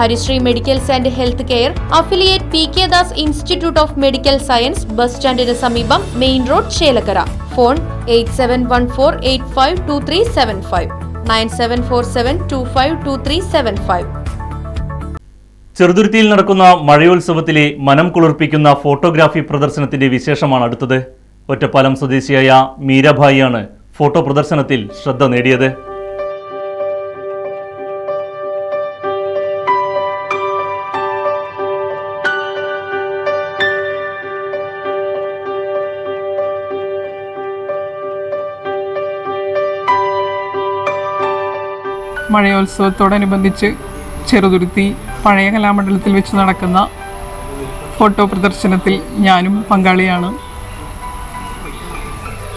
Harisree medicals and health care affiliate P K Das institute of medical science bus സ്റ്റാൻഡിന് സമീപം main road Chelakkara. Phone eight seven one four eight five two three seven five. Nine seven four seven two five two three seven five. ചെറുതുരുത്തിയിൽ നടക്കുന്ന മഴയോത്സവത്തിലെ മനം കുളിർപ്പിക്കുന്ന photography പ്രദർശനത്തിന്റെ വിശേഷമാണ് അടുത്തത്. ഒറ്റപ്പാലം സ്വദേശിയായ മീരാഭായിയാണ് photo പ്രദർശനത്തിൽ ശ്രദ്ധ നേടിയത്. മഴയോത്സവത്തോടനുബന്ധിച്ച് ചെറുതുരുത്തി പഴയ കലാമണ്ഡലത്തിൽ വെച്ച് നടക്കുന്ന ഫോട്ടോ പ്രദർശനത്തിൽ ഞാനും പങ്കാളിയാണ്.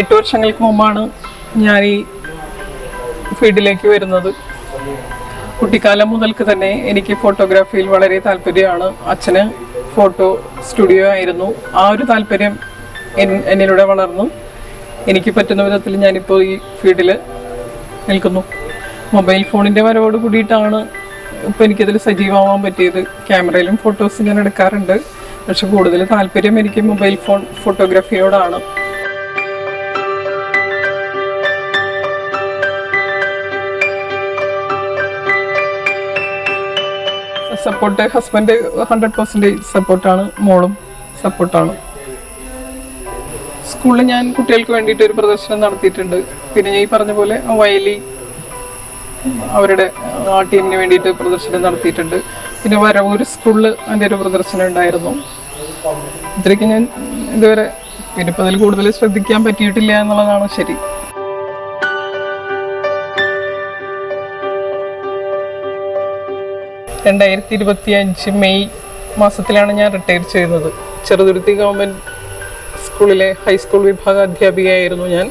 എട്ട് വർഷങ്ങൾക്ക് മുമ്പാണ് ഞാൻ ഈ ഫീൽഡിലേക്ക് വരുന്നത്. കുട്ടിക്കാലം മുതൽക്ക് തന്നെ എനിക്ക് ഫോട്ടോഗ്രാഫിയിൽ വളരെ താല്പര്യമാണ്. അച്ഛന് ഫോട്ടോ സ്റ്റുഡിയോ ആയിരുന്നു. ആ ഒരു താല്പര്യം എന്നിലൂടെ വളർന്നു. എനിക്ക് പറ്റുന്ന വിധത്തിൽ ഞാനിപ്പോൾ ഈ ഫീൽഡിൽ നിൽക്കുന്നു. മൊബൈൽ ഫോണിന്റെ വരവോട് കൂടിയിട്ടാണ് ഇപ്പോൾ എനിക്കതിൽ സജീവമാവാൻ പറ്റിയത്. ക്യാമറയിലും ഫോട്ടോസ് ഞാൻ എടുക്കാറുണ്ട്. പക്ഷെ കൂടുതൽ താല്പര്യം എനിക്ക് മൊബൈൽ ഫോൺ ഫോട്ടോഗ്രാഫിയോടാണ്. സപ്പോർട്ട് ഹസ്ബൻഡ് ഹൺഡ്രഡ് പെർസെന്റേജ് സപ്പോർട്ടാണ് മോളും സപ്പോർട്ടാണ്. സ്കൂളിൽ ഞാൻ കുട്ടികൾക്ക് വേണ്ടിയിട്ട് ഒരു പ്രദർശനം നടത്തിയിട്ടുണ്ട്. പിന്നെ ഞാൻ ഈ പറഞ്ഞ പോലെ വയലി അവരുടെ ആ ടീമിന് വേണ്ടിയിട്ട് പ്രദർശനം നടത്തിയിട്ടുണ്ട്. പിന്നെ വരവൂർ സ്കൂളിൽ അതിന്റെ ഒരു പ്രദർശനം ഉണ്ടായിരുന്നു. ഇത്രയ്ക്ക് ഞാൻ ഇതുവരെ പിന്നെ ഇപ്പം അതിൽ കൂടുതൽ ശ്രദ്ധിക്കാൻ പറ്റിയിട്ടില്ല എന്നുള്ളതാണ് ശരി. രണ്ടായിരത്തി ഇരുപത്തി അഞ്ച് മെയ് മാസത്തിലാണ് ഞാൻ റിട്ടയർ ചെയ്യുന്നത് ചെറുതുരുത്തി ഗവൺമെന്റ് സ്കൂളിലെ ഹൈസ്കൂൾ വിഭാഗ അധ്യാപികയായിരുന്നു ഞാൻ.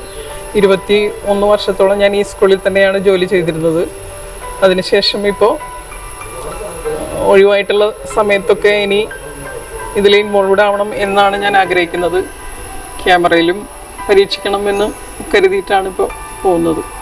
ഇരുപത്തി ഒന്ന് വർഷത്തോളം ഞാൻ ഈ സ്കൂളിൽ തന്നെയാണ് ജോലി ചെയ്തിരുന്നത്. അതിനുശേഷം ഇപ്പോൾ ഒഴിവായിട്ടുള്ള സമയത്തൊക്കെ ഇനി ഇതിൽ ഇൻവോൾവ്ഡ് ആവണം എന്നാണ് ഞാൻ ആഗ്രഹിക്കുന്നത്. ക്യാമറയിലും പരീക്ഷിക്കണമെന്ന് കരുതിയിട്ടാണ് ഇപ്പോൾ പോകുന്നത്.